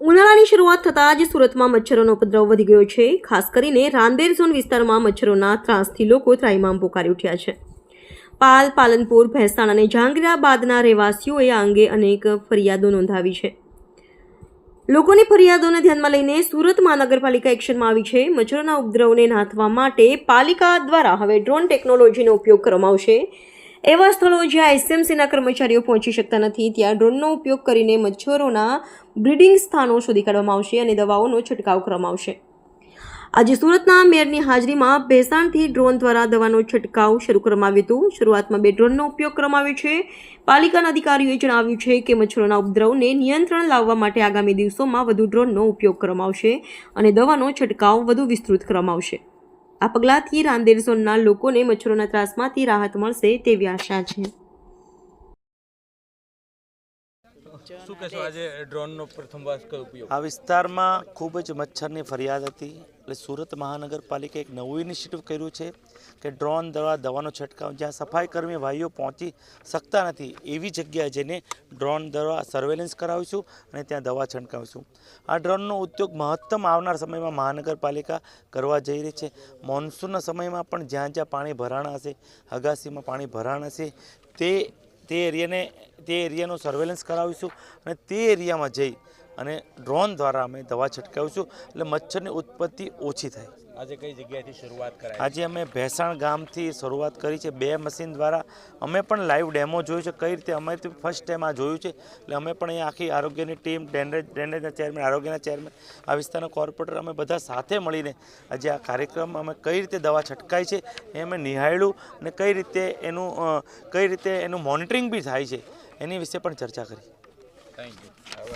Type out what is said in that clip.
ઉનાળાની શરૂઆત થતાં જ સુરતમાં મચ્છરોનો ઉપદ્રવ વધી ગયો છે. ખાસ કરીને રાંદેર ઝોન વિસ્તારમાં મચ્છરોના ત્રાસથી લોકો ત્રાહિમામ પોકારી ઉઠ્યા છે. પાલ, પાલનપુર, ભેંસાણ અને જહાંગીરાબાદના રહેવાસીઓએ આ અંગે અનેક ફરિયાદો નોંધાવી છે. લોકોની ફરિયાદોને ધ્યાનમાં લઈને સુરત મહાનગરપાલિકા એક્શનમાં આવી છે. મચ્છરોના ઉપદ્રવને નાથવા માટે પાલિકા દ્વારા હવે ડ્રોન ટેકનોલોજીનો ઉપયોગ કરવામાં આવશે. એવા સ્થળો જ્યાં એસએમસીના કર્મચારીઓ પહોંચી શકતા નથી, ત્યાં ડ્રોનનો ઉપયોગ કરીને મચ્છરોના બ્રીડિંગ સ્થાનો શોધી કાઢવામાં આવશે અને દવાઓનો છંટકાવ કરવામાં આવશે. આજે સુરતના મેયરની હાજરીમાં ભેસાણથી ડ્રોન દ્વારા દવાનો છંટકાવ શરૂ કરવામાં આવ્યું હતું. શરૂઆતમાં બે ડ્રોનનો ઉપયોગ કરવામાં આવ્યો છે. પાલિકાના અધિકારીઓએ જણાવ્યું છે કે મચ્છરોના ઉપદ્રવને નિયંત્રણ લાવવા માટે આગામી દિવસોમાં વધુ ડ્રોનનો ઉપયોગ કરવામાં આવશે અને દવાનો છંટકાવ વધુ વિસ્તૃત કરવામાં આવશે. આ પગલાંથી રાંદેર ઝોનના લોકોને મચ્છરોના ત્રાસમાંથી રાહત મળશે તેવી આશા છે. શું કહેશો? આજે ડ્રોનનો પ્રથમવાર કયો ઉપયોગ? આ વિસ્તારમાં ખૂબ જ મચ્છરની ફરિયાદ હતી. એટલે સુરત મહાનગરપાલિકાએ એક નવું ઇનિશિયેટિવ કર્યું છે કે ડ્રોન દ્વારા દવાનો છંટકાવ. જ્યાં સફાઈ કર્મી ભાઈઓ પહોંચી શકતા નથી એવી જગ્યાએ જઈને ડ્રોન દ્વારા સર્વેલન્સ કરાવીશું અને ત્યાં દવા છંટકાવીશું. આ ડ્રોનનો ઉદ્યોગ મહત્તમ આવનાર સમયમાં મહાનગરપાલિકા કરવા જઈ રહી છે. મોન્સૂનના સમયમાં પણ જ્યાં જ્યાં પાણી ભરાણા હશે અગાસીમાં પાણી ભરાણ હશે તે તે એરિયાને તે એરિયાનું સર્વેલન્સ કરાવીશું અને તે એરિયામાં જઈ અને ડ્રોન દ્વારા અમે દવા છંટકાવીશું. એટલે મચ્છરની ઉત્પત્તિ ઓછી થાય. આજે કઈ જગ્યાએથી શરૂઆત કરાય આજે અમે ભેસાણ ગામથી શરૂઆત કરી છે. બે મશીન દ્વારા અમે પણ લાઈવ ડેમો જોયું છે. કઈ રીતે? અમે ફર્સ્ટ ટાઈમ આ જોયું છે. એટલે અમે પણ અહીંયા આખી આરોગ્યની ટીમ ડ્રેનેજ ડ્રેનેજના ચેરમેન આરોગ્યના ચેરમેન આ વિસ્તારના કોર્પોરેટર અમે બધા સાથે મળીને આજે આ કાર્યક્રમ અમે કઈ રીતે દવા છટકાય છે એ અમે નિહાળ્યું અને કઈ રીતે એનું કઈ રીતે એનું મોનિટરિંગ બી થાય છે. એની વિશે પણ ચર્ચા કરી. Thank you